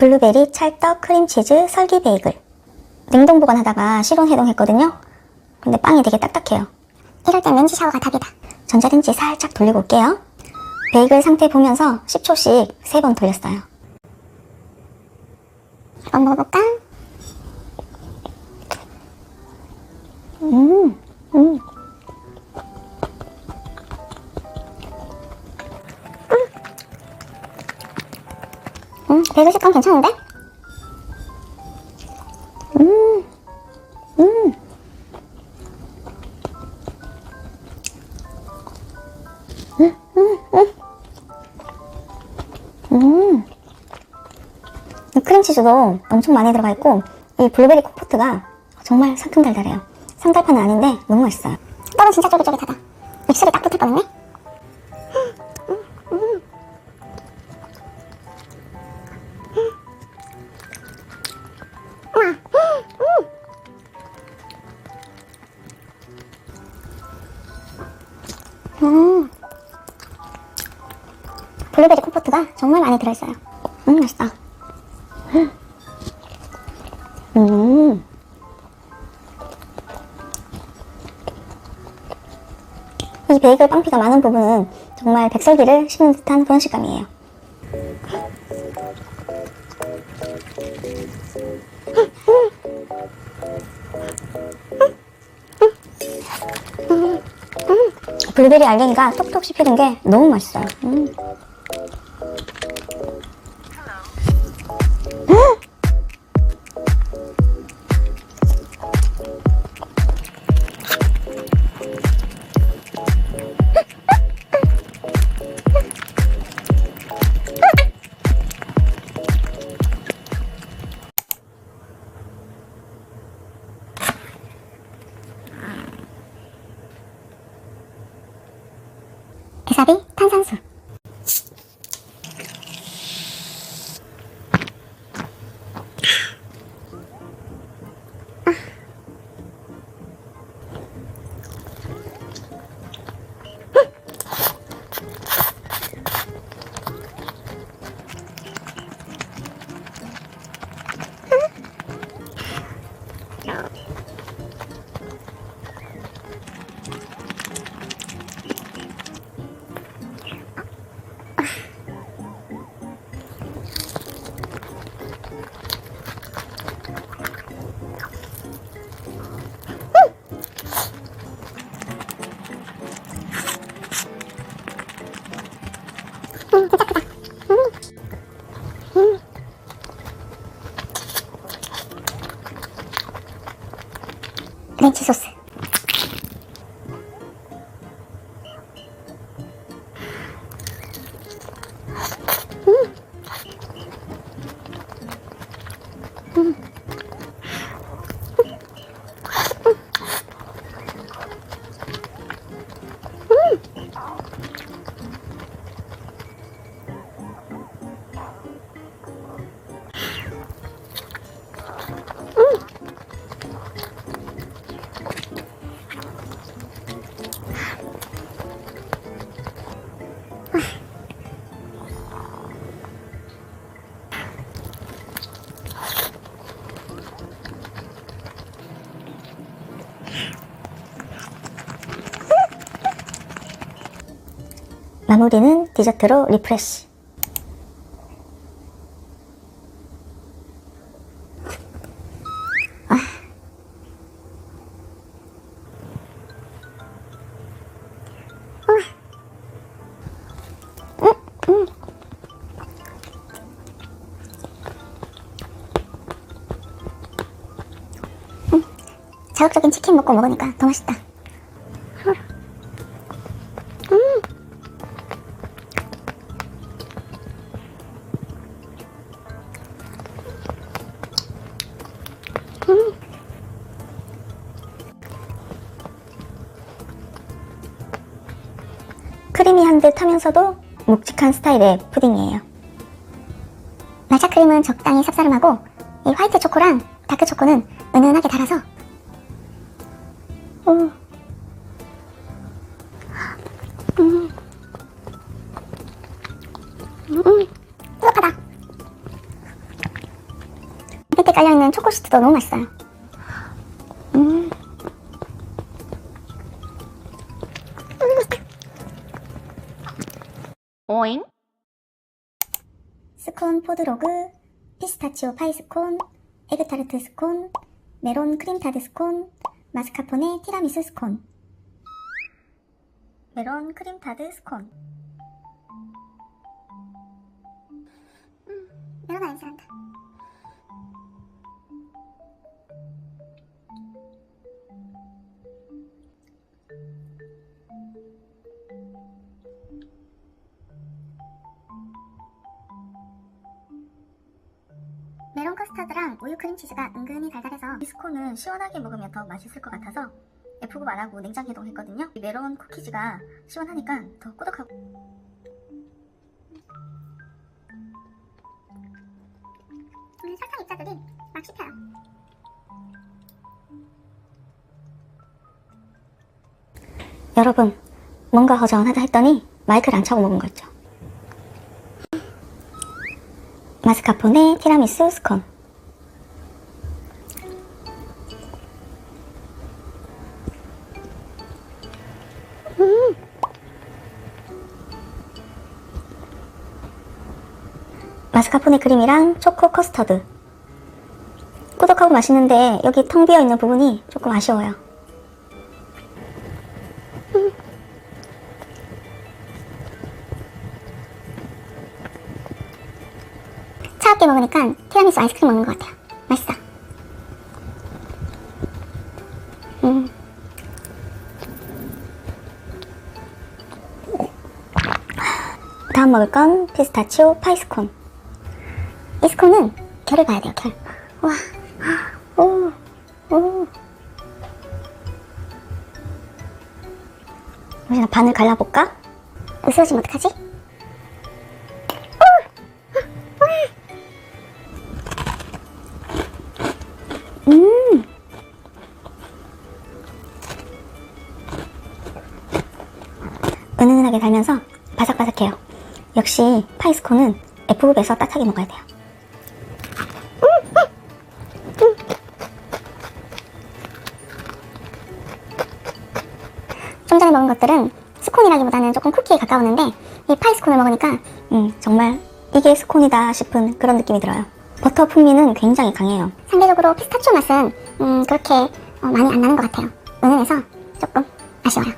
블루베리, 찰떡, 크림치즈, 설기 베이글. 냉동 보관하다가 실온 해동했거든요. 근데 빵이 되게 딱딱해요. 이럴 땐 렌즈 샤워가 답이다. 전자레인지 살짝 돌리고 올게요. 베이글 상태 보면서 10초씩 3번 돌렸어요. 한번 먹어볼까? 음, 음, 베이글 식감 괜찮은데? 음, 음. 음. 이 크림치즈도 엄청 많이 들어가 있고 이 블루베리 콤포트가 정말 상큼달달해요. 상달파는 아닌데 너무 맛있어요. 떡은 진짜 쫄깃쫄깃하다. 입술에 딱 붙을 뻔했네. 음. 블루베리 콤포트가 정말 많이 들어있어요. 음, 맛있다. 음. 이 베이글 빵피가 많은 부분은 정말 백설기를 씹는 듯한 그런 식감이에요. 블루베리 알갱이가 톡톡 씹히는 게 너무 맛있어요. 음. 에사비 탄산수. 음, 진짜 크다. 음. 음. 렌치 마무리는 디저트로 리프레쉬. 아. 자극적인 치킨 먹고 먹으니까 더 맛있다. 크리미한 듯 하면서도 묵직한 스타일의 푸딩이에요. 말차 크림은 적당히 쌉싸름하고 이 화이트 초코랑 다크 초코는 은은하게 달아서 오. 음. 음. 뿌듯하다. 화이트에 깔려있는 초코시트도 너무 맛있어요. 스콘 포드로그, 피스타치오 파이 스콘, 에그타르트 스콘, 메론 크림타드 스콘, 마스카포네 티라미수 스콘. 메론 크림타드 스콘. 메론 냄새 난다. 메론 커스터드랑 우유 크림치즈가 은근히 달달해서 이 스콘은 시원하게 먹으면 더 맛있을 것 같아서 F구안 하고 냉장 해동했거든요. 이 메론 쿠키즈가 시원하니까 더 꾸덕하고 음, 설탕 입자들이 막 씹혀요. 여러분 뭔가 허전하다 했더니 마이크를 안 차고 먹은 거 있죠. 마스카포네 티라미수 스콘. 마스카포네 크림이랑 초코 커스터드. 꾸덕하고 맛있는데 여기 텅 비어 있는 부분이 조금 아쉬워요. 차갑게 먹으니까 티라미수 아이스크림 먹는 것 같아요. 맛있어. 음. 다음 먹을 건 피스타치오 파이스콘. 이 스콘은 결을 봐야 돼요, 결. 와, 오, 오. 우리가 반을 갈라볼까? 으스러지면 어떡하지? 은은하게 달면서 바삭바삭해요. 역시 파이스콘은 F급에서 따뜻하게 먹어야 돼요. 좀 전에 먹은 것들은 스콘이라기보다는 조금 쿠키에 가까웠는데 이 파이 스콘을 먹으니까 음, 정말 이게 스콘이다 싶은 그런 느낌이 들어요. 버터 풍미는 굉장히 강해요. 상대적으로 피스타치오 맛은 음, 그렇게 어, 많이 안 나는 것 같아요. 은은해서 조금 아쉬워요.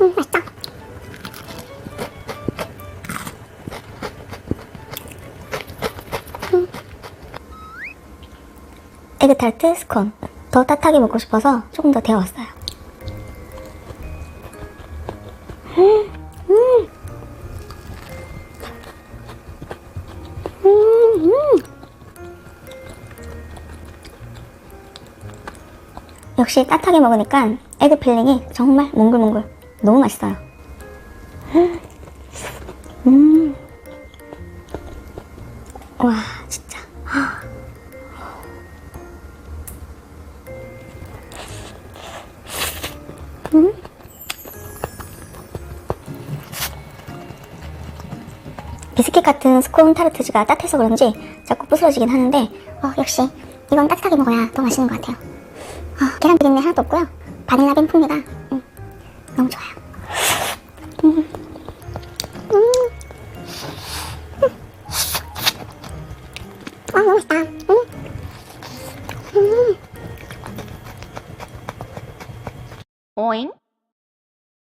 음, 맛있다. 에그타르트 스콘. 더 따뜻하게 먹고 싶어서 조금 더 데워왔어요. 역시 따뜻하게 먹으니까 에그 필링이 정말 몽글몽글 너무 맛있어요. 음. 와, 진짜. 비스킷 같은 스콘 타르트즈가 따뜻해서 그런지 자꾸 부스러지긴 하는데 어, 역시 이건 따뜻하게 먹어야 더 맛있는 것 같아요. 어, 계란 비린내 하나도 없고요. 바닐라 빈 풍미가 음, 너무 좋아요.